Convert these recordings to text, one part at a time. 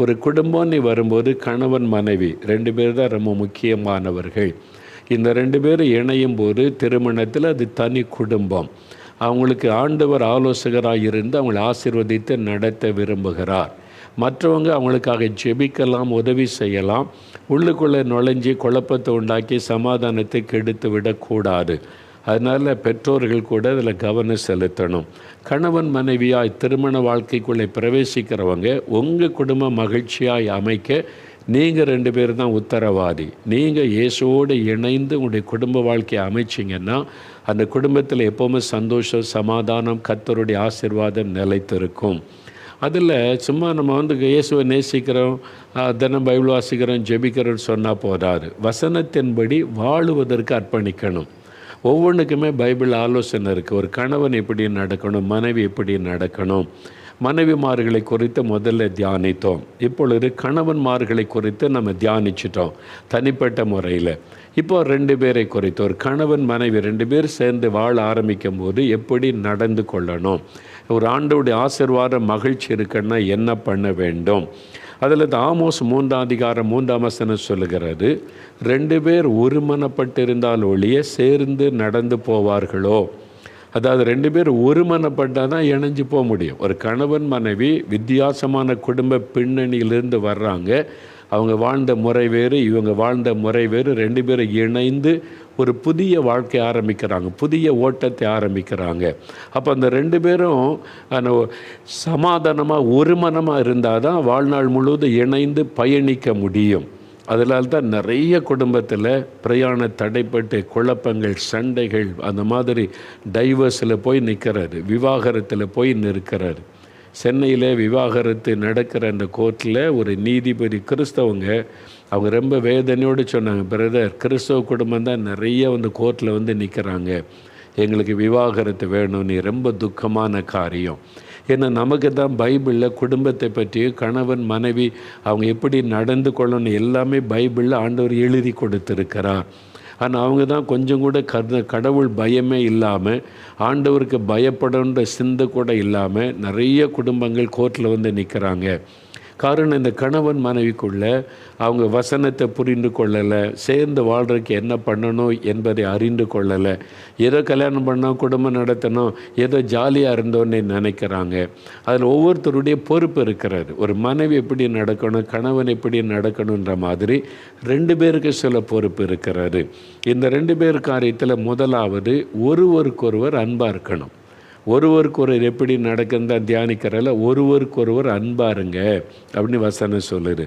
ஒரு குடும்பம்னு வரும்போது கணவன் மனைவி ரெண்டு பேர் தான் ரொம்ப முக்கியமானவர்கள். இந்த ரெண்டு பேரும் இணையும் போது திருமணத்தில் அது தனி குடும்பம். அவங்களுக்கு ஆண்டவர் ஆலோசகராக இருந்து அவங்களை ஆசிர்வதித்து நடத்த விரும்புகிறார். மற்றவங்க அவங்களுக்காக ஜெபிக்கலாம் உதவி செய்யலாம். உள்ளுக்குள்ளே நுழைஞ்சி குழப்பத்தை உண்டாக்கி சமாதானத்தை கெடுத்து விடக்கூடாது. அதனால் பெற்றோர்கள் கூட அதில் கவனம் செலுத்தணும். கணவன் மனைவியாய் திருமண வாழ்க்கைக்குள்ளே பிரவேசிக்கிறவங்க உங்கள் குடும்பம் மகிழ்ச்சியாய் அமைக்க நீங்கள் ரெண்டு பேர் தான் உத்தரவாதி. நீங்கள் இயேசுவோடு இணைந்து உங்களுடைய குடும்ப வாழ்க்கையை அமைச்சிங்கன்னா அந்த குடும்பத்தில் எப்போவுமே சந்தோஷம் சமாதானம் கத்தருடைய ஆசிர்வாதம் நிலைத்திருக்கும். அதில் சும்மா நம்ம வந்து இயேசுவை நேசிக்கிறோம் தினம் பைபிள் வாசிக்கிறோம் ஜெபிக்கிறோம்னு சொன்னால் போதாது. வசனத்தின்படி வாழுவதற்கு அர்ப்பணிக்கணும். ஒவ்வொன்றுக்குமே பைபிள் ஆலோசனை இருக்குது ஒரு கணவன் எப்படி நடக்கணும் மனைவி எப்படி நடக்கணும்? மனைவிமார்களை குறித்து முதல்ல தியானித்தோம். இப்பொழுது கணவன்மார்களை குறித்து நம்ம தியானிச்சிட்டோம் தனிப்பட்ட முறையில். இப்போ ரெண்டு பேரை குறித்து ஒரு கணவன் மனைவி ரெண்டு பேர் சேர்ந்து வாழ ஆரம்பிக்கும் போது எப்படி நடந்து கொள்ளணும்? ஒரு ஆண்டோடைய ஆசிர்வாத மகிழ்ச்சி இருக்குன்னா என்ன பண்ண வேண்டும்? அதில் இந்த ஆமோஸ் மூன்றாம் அதிகாரம் மூன்றாம் வசனம் சொல்லுகிறது ரெண்டு பேர் ஒருமனப்பட்டிருந்தால் ஒழிய சேர்ந்து நடந்து போவார்களோ? அதாவது ரெண்டு பேர் ஒருமனப்பட்டால் தான் இணைஞ்சு போக முடியும். ஒரு கணவன் மனைவி வித்தியாசமான குடும்ப பின்னணியிலிருந்து வர்றாங்க. அவங்க வாழ்ந்த முறை வேறு இவங்க வாழ்ந்த முறை வேறு ரெண்டு பேரும் இணைந்து ஒரு புதிய வாழ்க்கை ஆரம்பிக்கிறாங்க புதிய ஓட்டத்தை ஆரம்பிக்கிறாங்க. அப்போ அந்த ரெண்டு பேரும் அந்த சமாதானமாக ஒருமனமாக இருந்தால் தான் வாழ்நாள் முழுவதும் இணைந்து பயணிக்க முடியும். அதனால தான் நிறைய குடும்பத்தில் பிரயாண தடைப்பட்டு குழப்பங்கள் சண்டைகள் அந்த மாதிரி டைவர்ஸில் போய் நிற்கிறாரு விவாகரத்தில் போய் நிற்கிறாரு. சென்னையில் விவாகரத்து நடக்கிற அந்த கோர்ட்டில் ஒரு நீதிபதி கிறிஸ்தவங்க அவங்க ரொம்ப வேதனையோடு சொன்னாங்க பிரதர் கிறிஸ்தவ குடும்பம் தான் நிறைய வந்து கோர்ட்டில் வந்து நிற்கிறாங்க எங்களுக்கு விவாகரத்து வேணும்னு ரொம்ப துக்கமான காரியம். ஏன்னா நமக்கு தான் பைபிளில் குடும்பத்தை பற்றியும் கணவன் மனைவி அவங்க எப்படி நடந்து கொள்ளணும் எல்லாமே பைபிளில் ஆண்டவர் எழுதி கொடுத்துருக்கிறார். ஆனால் அவங்க தான் கொஞ்சம் கூட கத கடவுள் பயமே இல்லாமல் ஆண்டவருக்கு பயப்படன்ற சிந்தை கூட இல்லாமல் நிறைய குடும்பங்கள் கோர்ட்டில் வந்து நிற்கிறாங்க காரணம் இந்த கணவன் மனைவிக்குள்ள அவங்க வசனத்தை புரிந்து கொள்ளலை சேர்ந்து வாழ்கிறதுக்கு என்ன பண்ணணும் என்பதை அறிந்து கொள்ளலை. ஏதோ கல்யாணம் பண்ணோம் குடும்பம் நடத்தணும் ஏதோ ஜாலியாக இருந்தோன்னு நினைக்கிறாங்க. அதில் ஒவ்வொருத்தருடைய பொறுப்பு இருக்கிறது. ஒரு மனைவி எப்படி நடக்கணும் கணவன் எப்படி நடக்கணுன்ற மாதிரி ரெண்டு பேருக்கு சில பொறுப்பு இருக்கிறது. இந்த ரெண்டு பேர் காரியத்தில் முதலாவது ஒருவருக்கொருவர் அன்பாக இருக்கணும். ஒருவருக்கொருவர் எப்படி நடக்குன்னு தான் தியானிக்கிறல ஒருவருக்கொருவர் அன்பாருங்க அப்படின்னு வசனம் சொல்லுது.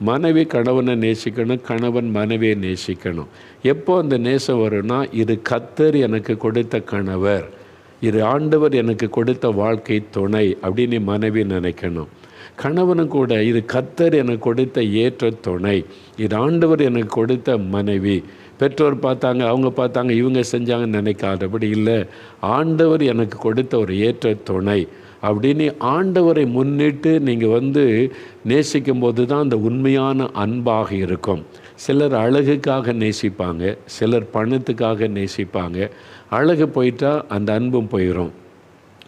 மனைவி கணவனை நேசிக்கணும் கணவன் மனைவியை நேசிக்கணும். எப்போ அந்த நேசம் வரும்னா இது கத்தர் எனக்கு கொடுத்த கணவர் இது ஆண்டவர் எனக்கு கொடுத்த வாழ்க்கை துணை அப்படின்னு மனைவி நினைக்கணும். கணவனும் கூட இது கத்தர் எனக்கு கொடுத்த ஏற்ற துணை இது ஆண்டவர் எனக்கு கொடுத்த மனைவி பெற்றோர் பார்த்தாங்க அவங்க பார்த்தாங்க இவங்க செஞ்சாங்கன்னு நினைக்காதபடி இல்லை. ஆண்டவர் எனக்கு கொடுத்த ஒரு ஏற்ற துணை. அப்படின்னு ஆண்டவரை முன்னிட்டு நீங்கள் வந்து நேசிக்கும் போது தான் அந்த உண்மையான அன்பாக இருக்கும். சிலர் அழகுக்காக நேசிப்பாங்க சிலர் பணத்துக்காக நேசிப்பாங்க. அழகு போயிட்டால் அந்த அன்பும் போயிடும்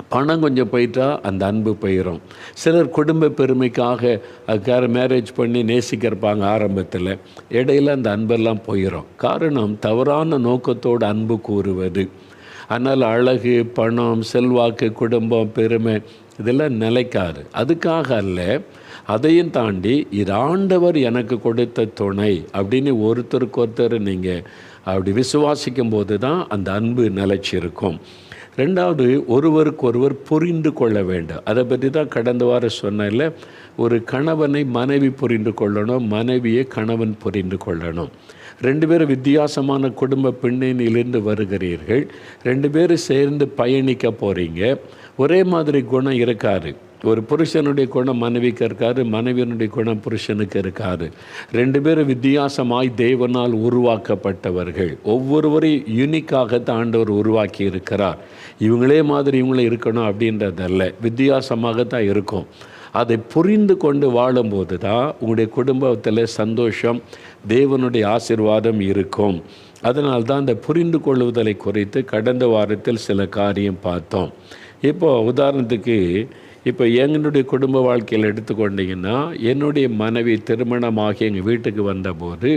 பணம் கொஞ்சம் போயிட்டா அந்த அன்பு போயிடும் சிலர் குடும்ப பெருமைக்காக அதுக்காக மேரேஜ் பண்ணி நேசிக்கிறப்பாங்க ஆரம்பத்தில். இடையில அந்த அன்பெல்லாம் போயிடும் காரணம் தவறான நோக்கத்தோடு அன்பு கூறுவது. அதனால் அழகு பணம் செல்வாக்கு குடும்பம் பெருமை இதெல்லாம் நிலைக்காது. அதுக்காக அல்ல அதையும் தாண்டி இது ஆண்டவர் எனக்கு கொடுத்த துணை அப்படின்னு ஒருத்தருக்கு ஒருத்தர் நீங்கள் அப்படி விசுவாசிக்கும் போது தான் அந்த அன்பு நிலைச்சிருக்கும். ரெண்டாவது ஒருவருக்கொருவர் புரிந்து கொள்ள வேண்டும். அதை பற்றி தான் கடந்த வாரம் சொன்னேன்ல ஒரு கணவனை மனைவி புரிந்து கொள்ளணும் மனைவியை கணவன் புரிந்து கொள்ளணும். ரெண்டு பேரும் வித்தியாசமான குடும்ப பின்னணியிலிருந்து வருகிறீர்கள். ரெண்டு பேரும் சேர்ந்து பயணிக்க போகிறீங்க ஒரே மாதிரி குணம் இருக்காது. ஒரு புருஷனுடைய குணம் மனைவிக்கு இருக்காது மனைவியினுடைய குணம் புருஷனுக்கு இருக்காரு ரெண்டு பேரும் வித்தியாசமாய் தேவனால் உருவாக்கப்பட்டவர்கள். ஒவ்வொருவரையும் யூனிக்காகத்தான் ஆண்டவர் உருவாக்கி இருக்கிறார். இவங்களே மாதிரி இவங்களே இருக்கணும் அப்படின்றதல்ல. வித்தியாசமாகத்தான் இருக்கும். அதை புரிந்து கொண்டு வாழும்போது தான் உங்களுடைய குடும்பத்தில் சந்தோஷம் தேவனுடைய ஆசிர்வாதம் இருக்கும். அதனால் தான் இந்த புரிந்து கொள்வதலை குறித்து கடந்த வாரத்தில் சில காரியம் பார்த்தோம். இப்போ உதாரணத்துக்கு இப்போ எங்களுடைய குடும்ப வாழ்க்கையில் எடுத்துக்கொண்டிங்கன்னா என்னுடைய மனைவி திருமணமாகி எங்கள் வீட்டுக்கு வந்தபோது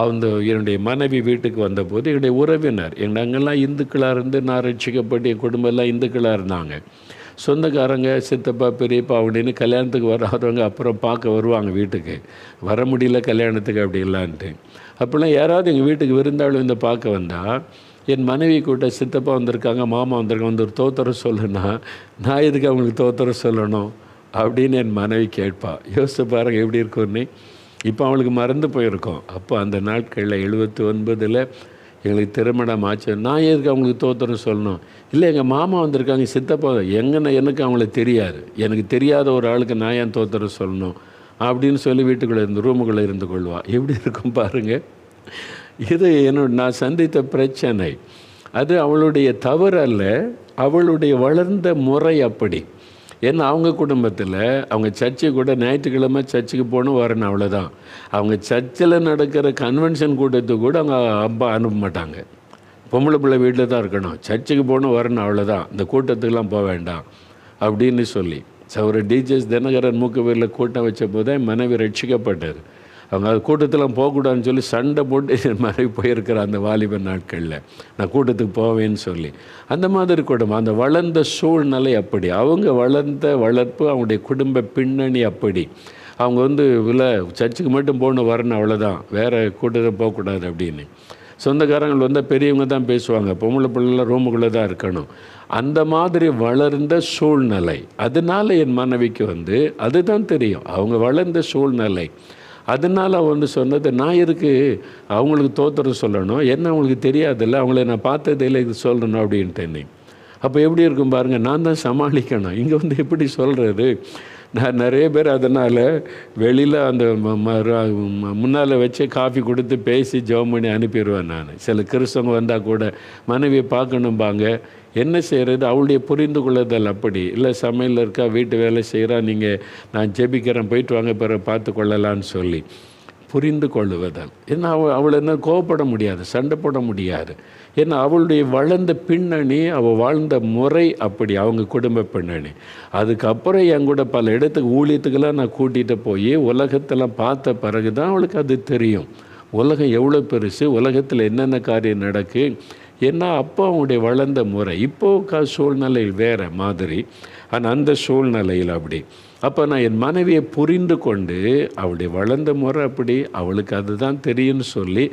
அந்த என்னுடைய மனைவி வீட்டுக்கு வந்தபோது என்னுடைய உறவினர் எங்கள் நாங்கள்லாம் இந்துக்களாக இருந்து நான் ரட்சிக்கப்பட்டு என் குடும்பம் எல்லாம் இந்துக்களாக இருந்தாங்க. சொந்தக்காரங்க சித்தப்பா பெரியப்பா அப்படின்னு கல்யாணத்துக்கு வராதவங்க அப்புறம் பார்க்க வருவாங்க வீட்டுக்கு. வர முடியல கல்யாணத்துக்கு அப்படி இல்லான்ட்டு. அப்போல்லாம் யாராவது எங்கள் வீட்டுக்கு விருந்தாள் வந்து பார்க்க வந்தால் என் மனைவி கூட சித்தப்பா வந்திருக்காங்க மாமா வந்திருக்காங்க வந்து ஒரு தோத்தரம் சொல்லுன்னா நான் எதுக்கு அவங்களுக்கு தோத்தரம் சொல்லணும் அப்படின்னு என் மனைவி கேட்பா. யோசிச்சு பாருங்க எப்படி இருக்கும்னு இப்போ அவளுக்கு மறந்து போயிருக்கோம். அப்போ அந்த நாட்களில் எழுபத்தி ஒன்பதில் எங்களுக்கு திருமணம் ஆச்சு. நான் எதுக்கு அவங்களுக்கு தோத்திரம் சொல்லணும்? இல்லை எங்கள் மாமா வந்திருக்காங்க சித்தப்பா எங்கன்னா எனக்கு அவங்கள தெரியாது. எனக்கு தெரியாத ஒரு ஆளுக்கு நான் ஏன் தோத்திரம் சொல்லணும்? அப்படின்னு சொல்லி வீட்டுக்குள்ளே இருந்து ரூமுக்குள்ளே இருந்து கொள்வா. எப்படி இருக்கும் பாருங்கள் இது என்னோட நான் சந்தித்த பிரச்சனை. அது அவளுடைய தவறு அல்ல அவளுடைய வளர்ந்த முறை அப்படி. ஏன்னா அவங்க குடும்பத்தில் அவங்க சர்ச்சை கூட ஞாயிற்றுக்கிழமை சர்ச்சுக்கு போகணும் வரணும் அவ்வளோதான் அவங்க சர்ச்சில் நடக்கிற கன்வென்ஷன் கூட்டத்துக்கு கூட அவங்க அப்பா அனுப்ப மாட்டாங்க. பொம்பளை பிள்ளை வீட்டில் தான் இருக்கணும். சர்ச்சுக்கு போகணும் வரணும் அவ்வளோதான் இந்த கூட்டத்துக்கெலாம் போக வேண்டாம் அப்படின்னு சொல்லி. ஒரு டிஜிஎஸ் தினகரன் மூக்கவேரில் கூட்டம் வச்ச போது மனைவி ரட்சிக்கப்பட்டார் அவங்க அது கூட்டத்தில் போகக்கூடாதுன்னு சொல்லி சண்டை போட்டு மாதிரி போயிருக்கிற அந்த வாலிப நாட்களில். நான் கூட்டத்துக்கு போவேன்னு சொல்லி. அந்த மாதிரி குடும்பம் அந்த வளர்ந்த சூழ்நிலை அப்படி. அவங்க வளர்ந்த வளர்ப்பு அவங்களுடைய குடும்ப பின்னணி அப்படி. அவங்க வந்து இல்லை சர்ச்சுக்கு மட்டும் போகணும் வரணும் அவ்வளோதான் வேறு கூட்டத்தில் போகக்கூடாது அப்படின்னு. சொந்தக்காரங்கள் வந்தால் பெரியவங்க தான் பேசுவாங்க. பொம்பளை பிள்ளைலாம் ரூமுக்குள்ளே தான் இருக்கணும். அந்த மாதிரி வளர்ந்த சூழ்நிலை. அதனால என் மனைவிக்கு வந்து அதுதான் தெரியும். அவங்க வளர்ந்த சூழ்நிலை. அதனால் ஒன்று சொன்னது நான் எதுக்கு அவங்களுக்கு தோத்துறது சொல்லணும்? என்ன அவங்களுக்கு தெரியாதில்ல? அவங்கள நான் பார்த்ததே இல்லை இது சொல்லணும் அப்படின்ட்டு நீ அப்போ எப்படி இருக்கும் பாருங்கள் நான் தான் சமாளிக்கணும். இங்கே வந்து எப்படி சொல்கிறது நான் நிறைய பேர் அதனால் வெளியில் அந்த முன்னால் வச்சு காஃபி கொடுத்து பேசி ஜெபம் பண்ணி அனுப்பிடுவேன் நான். சில கிறிஸ்தவங்க வந்தால் கூட மனைவியை பார்க்கணும்பாங்க என்ன செய்கிறது அவளுடைய புரிந்து கொள்ளுதல் அப்படி. இல்லை சமையலில் இருக்கா வீட்டு வேலை செய்கிறா நீங்கள் நான் ஜெபிக்கிறேன் போயிட்டு வாங்க பிறகு பார்த்து கொள்ளலான்னு சொல்லி புரிந்து கொள்ளுவதால். ஏன்னா அவள் அவள் என்ன கோவப்பட முடியாது சண்டை போட முடியாது. ஏன்னா அவளுடைய வளர்ந்த பின்னணி அவள் வாழ்ந்த முறை அப்படி அவங்க குடும்ப பின்னணி. அதுக்கப்புறம் என் கூட பல இடத்துக்கு ஊழியத்துக்கெல்லாம் நான் கூட்டிகிட்டு போய் உலகத்தெல்லாம் பார்த்த பிறகு தான் அவளுக்கு அது தெரியும். உலகம் எவ்வளோ பெருசு உலகத்தில் என்னென்ன காரியம் நடக்கு ஏன்னா அப்போ அவங்களுடைய வளர்ந்த முறை இப்போது க சூழ்நிலை வேறு மாதிரி. ஆனால் அந்த சூழ்நிலையில் அப்படி. அப்போ நான் என் மனைவியை புரிந்து கொண்டு அவளுடைய வளர்ந்த முறை அப்படி அவளுக்கு அதுதான் தெரியும்னு சொல்லி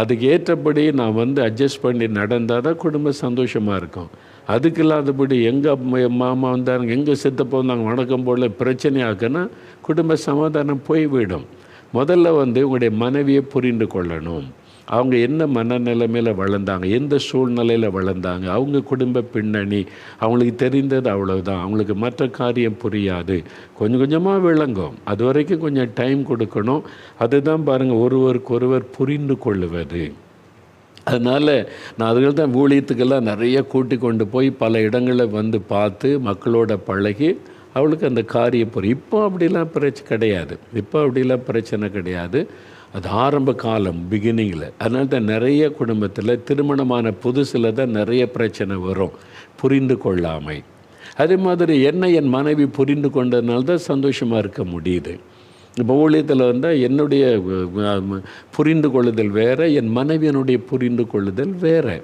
அதுக்கு ஏற்றபடி நான் வந்து அட்ஜஸ்ட் பண்ணி நடந்தால் தான் குடும்பம் சந்தோஷமாக இருக்கும். அதுக்கு இல்லாதபடி எங்கள் மாமா வந்தாங்க எங்கே சித்தப்பா வந்தாங்க வணக்கம் போல பிரச்சனை ஆக்குன்னா குடும்ப சமாதானம் போய்விடும். முதல்ல வந்து உங்களுடைய மனைவியை புரிந்து கொள்ளணும். அவங்க என்ன மனநிலைமையில் வளர்ந்தாங்க எந்த சூழ்நிலையில் வளர்ந்தாங்க அவங்க குடும்ப பின்னணி அவங்களுக்கு தெரிந்தது அவ்வளோதான் அவங்களுக்கு மற்ற காரியம் புரியாது. கொஞ்சம் கொஞ்சமாக விளங்கும். அது வரைக்கும் கொஞ்சம் டைம் கொடுக்கணும். அதுதான் பாருங்கள் ஒருவருக்கு ஒருவர் புரிந்து கொள்ளுவது. அதனால் நான் அதுகள் தான் ஊழியத்துக்கெல்லாம் நிறைய கூட்டி கொண்டு போய் பல இடங்களில் வந்து பார்த்து மக்களோட பழகி அவளுக்கு அந்த காரியம் புரியும். இப்போ அப்படிலாம் பிரச்சனை கிடையாது. இப்போ அப்படிலாம் பிரச்சனை கிடையாது. அது ஆரம்ப காலம் பிகினிங்கில் அதனால தான் நிறைய குடும்பத்தில் திருமணமான புதுசில் தான் நிறைய பிரச்சனை வரும். புரிந்து கொள்ளாமை. அதே மாதிரி என்ன என் மனைவி புரிந்து கொண்டதுனால தான் சந்தோஷமாக இருக்க முடியுது. இப்போ ஊழியத்தில் வந்தால் என்னுடைய புரிந்து கொள்ளுதல் வேறு என் மனைவியனுடைய புரிந்து கொள்ளுதல் வேறு.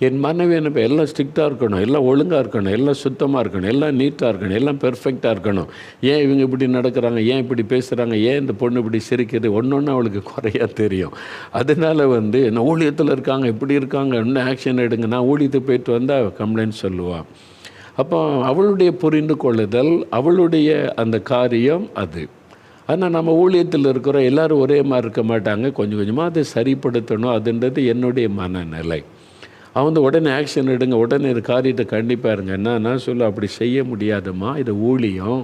என் மனைவி என்ன எல்லாம் ஸ்ட்ரிக்டாக இருக்கணும் எல்லாம் ஒழுங்காக இருக்கணும் எல்லாம் சுத்தமாக இருக்கணும் எல்லாம் நீட்டாக இருக்கணும் எல்லாம் பெர்ஃபெக்டாக இருக்கணும். ஏன் இவங்க இப்படி நடக்கிறாங்க ஏன் இப்படி பேசுகிறாங்க ஏன் இந்த பொண்ணு இப்படி சிரிக்கிறது ஒன்று ஒன்று அவளுக்கு குறையாக தெரியும். அதனால் வந்து என்ன ஊழியத்தில் இருக்காங்க இப்படி இருக்காங்க இன்னும் ஆக்ஷன் எடுங்க நான் ஊழியத்துக்கு போயிட்டு வந்தால் கம்ப்ளைண்ட் சொல்லுவாள் அப்போ அவளுடைய புரிந்து கொள்ளுதல் அவளுடைய அந்த காரியம் அது. ஆனால் நம்ம ஊழியத்தில் இருக்கிற எல்லோரும் ஒரே மாதிரி இருக்க மாட்டாங்க கொஞ்சம் கொஞ்சமாக அதை சரிப்படுத்தணும் அதுன்றது என்னுடைய மனநிலை. அவன் வந்து உடனே ஆக்ஷன் எடுங்க உடனே இது காரியத்தை கண்டிப்பாக இருங்க என்னன்னா சொல்ல அப்படி செய்ய முடியாதுமா இது ஊழியம்.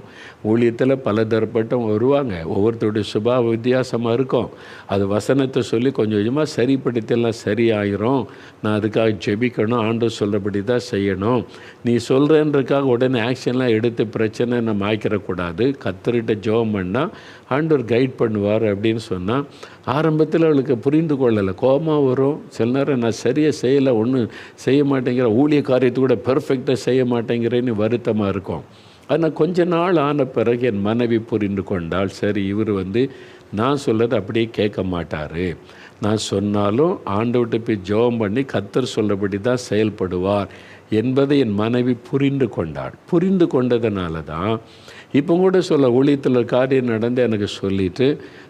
ஊழியத்தில் பல தரப்பட்டவங்க வருவாங்க. ஒவ்வொருத்தருடைய சுபாவ வித்தியாசமாக இருக்கும். அது வசனத்தை சொல்லி கொஞ்சம் கொஞ்சமாக சரிப்படுத்தலாம் சரியாயிரும். நான் அதுக்காக ஜெபிக்கணும் ஆண்டு சொல்கிறபடி தான் செய்யணும். நீ சொல்கிறேன்றக்காக உடனே ஆக்ஷன்லாம் எடுத்து பிரச்சனை நம்ம ஆக்கிடக்கூடாது கத்தரிட்ட ஜோம் பண்ணால் ஆண்டவர் கைட் பண்ணுவார் அப்படின்னு சொன்னால் ஆரம்பத்தில் அவளுக்கு புரிந்து கொள்ளலை. கோபமாக வரும். சில நேரம் நான் சரியாக செய்யலை ஒன்றும் செய்ய மாட்டேங்கிற ஊழிய காரியத்தை கூட பெர்ஃபெக்டாக செய்ய மாட்டேங்கிறேன்னு வருத்தமாக இருக்கும். ஆனால் கொஞ்ச நாள் ஆன பிறகு என் மனைவி புரிந்து கொண்டால் சரி இவர் வந்து நான் சொல்கிறது அப்படியே கேட்க மாட்டார். நான் சொன்னாலும் ஆண்டவர்கிட்ட போய் ஜெபம் பண்ணி கத்தர் சொல்லபடி தான் செயல்படுவார் என்பதை என் மனைவி புரிந்து கொண்டாள். புரிந்து கொண்டதுனால தான் இப்போ கூட சொல்ல ஊழியத்தில் காரியம் நடந்து எனக்கு சொல்லிவிட்டு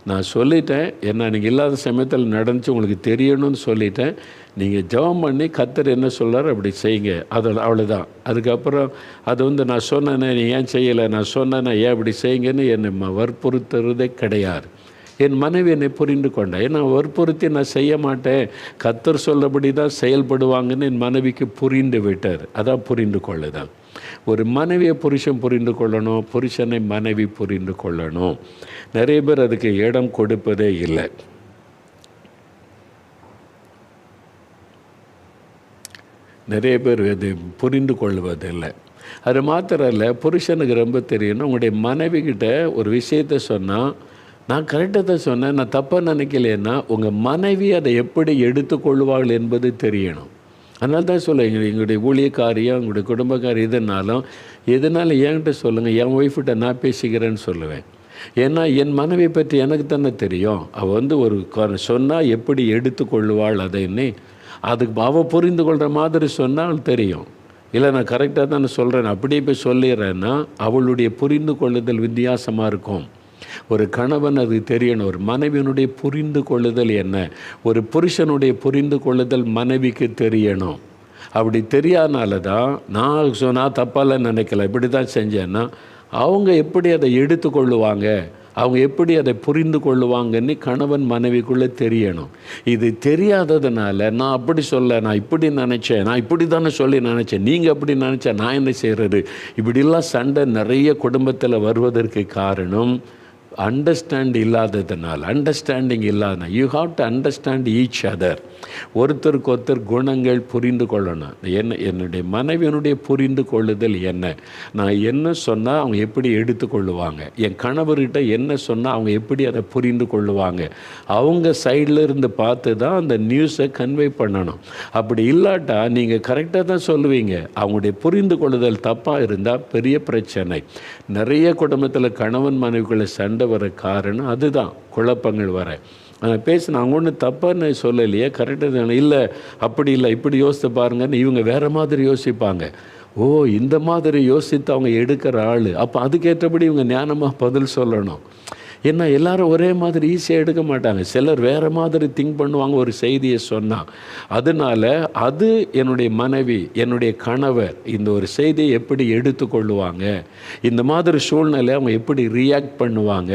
நான் சொல்லிட்டேன் என்ன நீங்கள் இல்லாத சமயத்தில் நடந்துச்சு உங்களுக்கு தெரியணும்னு சொல்லிட்டேன். நீங்கள் ஜெபம் பண்ணி கத்தர் என்ன சொல்கிறார் அப்படி செய்யுங்க. அது அவ்வளோதான் அதுக்கப்புறம் அது வந்து நான் சொன்னேனே நீ ஏன் செய்யலை? நான் சொன்னேனே ஏன் அப்படி செய்யுங்கன்னு என்னை வற்புறுத்துறதே கிடையாது. என் மனைவி என்னை புரிந்து கொண்டேன் ஏன்னா வற்புறுத்தி நான் செய்ய மாட்டேன். கத்தர் சொல்லபடி தான் செயல்படுவாங்கன்னு என் மனைவிக்கு புரிந்து விட்டார். அதான் புரிந்து கொள்ளுதான் ஒரு மனைவியை புருஷன் புரிந்து கொள்ளணும் புருஷனை மனைவி புரிந்து கொள்ளணும். நிறைய பேர் அதுக்கு இடம் கொடுப்பதே இல்லை. நிறைய பேர் இது புரிந்து கொள்வதில்லை. அது மாத்திரம் இல்லை புருஷனுக்கு ரொம்ப தெரியணும் உங்களுடைய மனைவிக்கிட்ட ஒரு விஷயத்த சொன்னால் நான் கரெக்டாக தான் சொன்னேன் நான் தப்பாக நினைக்கலைன்னா உங்கள் மனைவி அதை எப்படி எடுத்துக்கொள்வாள் என்பது தெரியணும். அதனால தான் சொல்ல எங்க எங்களுடைய ஊழியக்காரியம் எங்களுடைய குடும்பக்காரி எதுனாலும் எதுனாலும் என்கிட்ட சொல்லுங்கள் என் ஒய்ஃப்கிட்ட நான் பேசிக்கிறேன்னு சொல்லுவேன். ஏன்னா என் மனைவி பற்றி எனக்கு தானே தெரியும். அவள் வந்து ஒரு சொன்னால் எப்படி எடுத்துக்கொள்வாள் அதைன்னு. அதுக்கு அவள் புரிந்து கொள்கிற மாதிரி சொன்னால் தெரியும். இல்லை நான் கரெக்டாக தான் நான் சொல்கிறேன் அப்படியே போய் சொல்லிடுறேன்னா அவளுடைய புரிந்து கொள்ளுதல் வித்தியாசமாக இருக்கும். ஒரு கணவன் அது தெரியணும். ஒரு மனைவியினுடைய புரிந்து கொள்ளுதல் என்ன? ஒரு புருஷனுடைய புரிந்து கொள்ளுதல் மனைவிக்கு தெரியணும். அப்படி தெரியாதனால தான் நான் சொன்னால் நான் தப்பால நினைக்கல. இப்படி தான் செஞ்சேன்னா அவங்க எப்படி அதை எடுத்துக்கொள்ளுவாங்க அவங்க எப்படி அதை புரிந்து கொள்ளுவாங்கன்னு கணவன் மனைவிக்குள்ளே தெரியணும். இது தெரியாததுனால நான் அப்படி சொல்ல நான் இப்படி நினச்சேன் நான் இப்படி தானே சொல்லி நினச்சேன் நீங்கள் அப்படி நினச்சேன் நான் என்ன செய்கிறது இப்படிலாம் சண்டை நிறைய குடும்பத்தில் வருவதற்கு காரணம் அண்டர்ஸ்டாண்ட் இல்லாததுனால் அண்டர்ஸ்டாண்டிங் இல்லாத you have to understand each other ஒருத்தருக்கு ஒருத்தர் குணங்கள் புரிந்து கொள்ளணும். என்ன என்னுடைய மனைவியனுடைய புரிந்து கொள்ளுதல் என்ன? நான் என்ன சொன்னால் அவங்க எப்படி எடுத்துக்கொள்ளுவாங்க என் கணவர்கிட்ட என்ன சொன்னால் அவங்க எப்படி அதை புரிந்து கொள்ளுவாங்க? அவங்க சைடில் இருந்து பார்த்து தான் அந்த நியூஸை கன்வே பண்ணணும். அப்படி இல்லாட்டா நீங்கள் கரெக்டாக தான் சொல்லுவீங்க. அவங்களுடைய புரிந்து கொள்ளுதல் தப்பாக இருந்தால் பெரிய பிரச்சனை. நிறைய குடும்பத்தில் கணவன் மனைவிகளை சண்டை வர காரணம் அதுதான் குழப்பங்கள் வர. நான் பேசின அவங்க ஒன்றும் தப்பான்னு சொல்லலையே கரெக்டாக தானே? இல்லை அப்படி இல்லை இப்படி யோசித்து பாருங்கன்னு இவங்க வேறு மாதிரி யோசிப்பாங்க. ஓ இந்த மாதிரி யோசித்து அவங்க எடுக்கிற ஆள். அப்போ அதுக்கேற்றபடி இவங்க ஞானமாக பதில் சொல்லணும். ஏன்னா எல்லாரும் ஒரே மாதிரி ஈஸியாக எடுக்க மாட்டாங்க. சிலர் வேறு மாதிரி திங்க் பண்ணுவாங்க ஒரு செய்தியை சொன்னால் அதனால அது என்னுடைய மனைவி என்னுடைய கணவர் இந்த ஒரு செய்தியை எப்படி எடுத்துக்கொள்ளுவாங்க இந்த மாதிரி சூழ்நிலை அவங்க எப்படி ரியாக்ட் பண்ணுவாங்க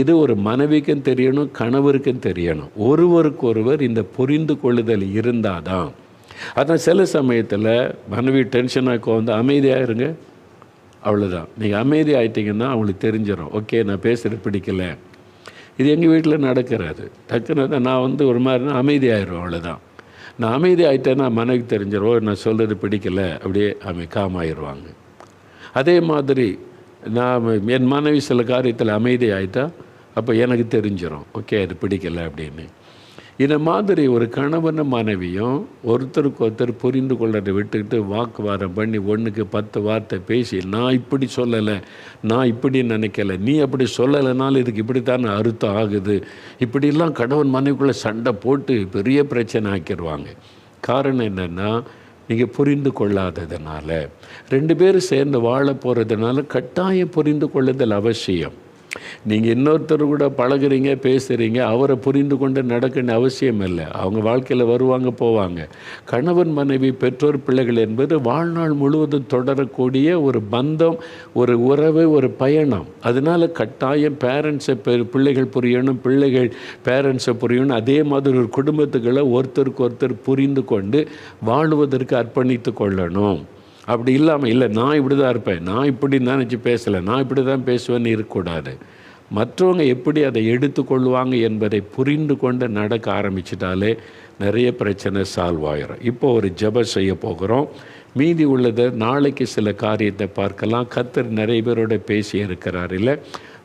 இது ஒரு மனைவிக்கும் தெரியணும் கணவருக்கும் தெரியணும். ஒருவருக்கொருவர் இந்த புரிந்து கொள்ளுதல் இருந்தால் தான் அதான் சில சமயத்தில் மனைவி டென்ஷனாக வந்து அமைதியாக இருங்க. அவ்வளோதான் நீங்கள் அமைதி ஆகிட்டிங்கன்னா அவங்களுக்கு தெரிஞ்சிடும் ஓகே நான் பேசுகிறது பிடிக்கல. இது எங்கள் வீட்டில் நடக்கிறாது. டக்குன்னு தான் நான் வந்து ஒரு மாதிரி அமைதி ஆயிடும் அவ்வளோதான் நான் அமைதி ஆகிட்டேன்னா மனைவி தெரிஞ்சிடும் "ஓ, நான் சொல்கிறது பிடிக்கல. அப்படியே அமை காமாயிடுவாங்க அதே மாதிரி நான் என் மனைவி சில காரியத்தில் அமைதி ஆகிட்டா அப்போ எனக்கு தெரிஞ்சிடும் ஓகே அது பிடிக்கல அப்படின்னு. இந்த மாதிரி ஒரு கணவனும் மனைவியும் ஒருத்தருக்கு ஒருத்தர் புரிந்து கொள்ளதை விட்டுக்கிட்டு வாக்குவாதம் பண்ணி ஒன்றுக்கு பத்து வார்த்தை பேசி நான் இப்படி சொல்லலை நான் இப்படி நினைக்கல நீ அப்படி சொல்லலைனாலும் இதுக்கு இப்படித்தான் அர்த்தம் ஆகுது. இப்படிலாம் கணவன் மனைவிக்குள்ளே சண்டை போட்டு பெரிய பிரச்சனை ஆக்கிடுவாங்க. காரணம் என்னென்னா நீங்கள் புரிந்து கொள்ளாததுனால. ரெண்டு பேரும் சேர்ந்து வாழ போகிறதுனால கட்டாயம் புரிந்து கொள்ளுதல் அவசியம். நீங்கள் இன்னொருத்தர் கூட பழகுறீங்க பேசுகிறீங்க அவரை புரிந்து கொண்டு நடக்கணும் அவசியம் இல்லை. அவங்க வாழ்க்கையில் வருவாங்க போவாங்க. கணவன் மனைவி பெற்றோர் பிள்ளைகள் என்பது வாழ்நாள் முழுவதும் தொடரக்கூடிய ஒரு பந்தம் ஒரு உறவு ஒரு பயணம். அதனால கட்டாயம் பேரண்ட்ஸை பிள்ளைகள் புரியணும் பிள்ளைகள் பேரண்ட்ஸை புரியணும். அதே மாதிரி ஒரு குடும்பத்துக்களை ஒருத்தருக்கு ஒருத்தர் புரிந்து கொண்டு வாழுவதற்கு அர்ப்பணித்து கொள்ளணும். அப்படி இல்லாமல் இல்லை நான் இப்படி தான் இருப்பேன். நான் இப்படி தான் நினச்சி பேசலை. நான் இப்படி தான் பேசுவேன்னு இருக்கக்கூடாது. மற்றவங்க எப்படி அதை எடுத்துக்கொள்வாங்க என்பதை புரிந்து கொண்டு நடக்க ஆரம்பிச்சிட்டாலே நிறைய பிரச்சனை சால்வ் ஆகிரும் இப்போ ஒரு ஜெபம் செய்ய போகிறோம். மீதி உள்ளதை நாளைக்கு சில காரியத்தை பார்க்கலாம். கத்தர் நிறைய பேரோட பேசி இருக்கிறார் இல்லை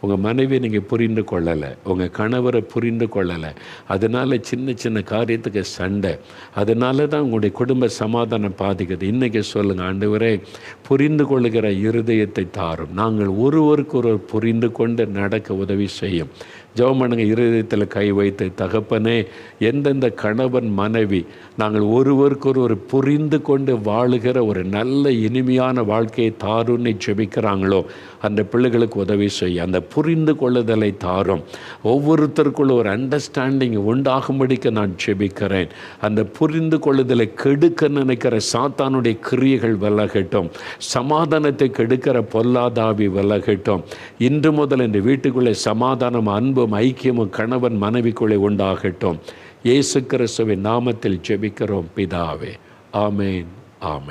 உங்கள் மனைவியை நீங்கள் புரிந்து கொள்ளலை உங்கள் கணவரை புரிந்து கொள்ளலை அதனால் சின்ன சின்ன காரியத்துக்கு சண்டை. அதனால தான் உங்களுடைய குடும்ப சமாதானம் பாதிக்குது. இன்றைக்கி சொல்லுங்கள் ஆண்டவரே புரிந்து கொள்ளுகிற இருதயத்தை தாரும். நாங்கள் ஒருவருக்கொருவர் புரிந்து கொண்டு நடக்க உதவி செய்யும். ஜெபமனுங்க இருதயத்தில் கை வைத்து தகப்பனே எந்தெந்த கணவன் மனைவி நாங்கள் ஒருவருக்கொருவர் புரிந்து கொண்டு வாழுகிற ஒரு நல்ல இனிமையான வாழ்க்கையை தாருன்னு ஜெபிக்கிறாங்களோ அந்த பிள்ளைகளுக்கு உதவி செய்ய அந்த புரிந்து கொள்ளுதலை தாரும். ஒவ்வொருத்தருக்குள்ள ஒரு அண்டர்ஸ்டாண்டிங் உண்டாகும்படிக்கு நான் ஜெபிக்கிறேன். அந்த புரிந்து கொள்ளுதலை கெடுக்க நினைக்கிற சாத்தானுடைய கிரியைகள் விலகட்டும். சமாதானத்தை கெடுக்கிற பொல்லாதாவி விலகட்டும். இன்று முதல் இந்த வீட்டுக்குள்ளே சமாதானம் அன்பு அன்பும் ஐக்கியமும் கணவன் மனைவிக்குள்ளே உண்டாகட்டும். இயேசு கிறிஸ்துவின் நாமத்தில் ஜெபிக்கிறோம் பிதாவே. ஆமேன் ஆமேன்.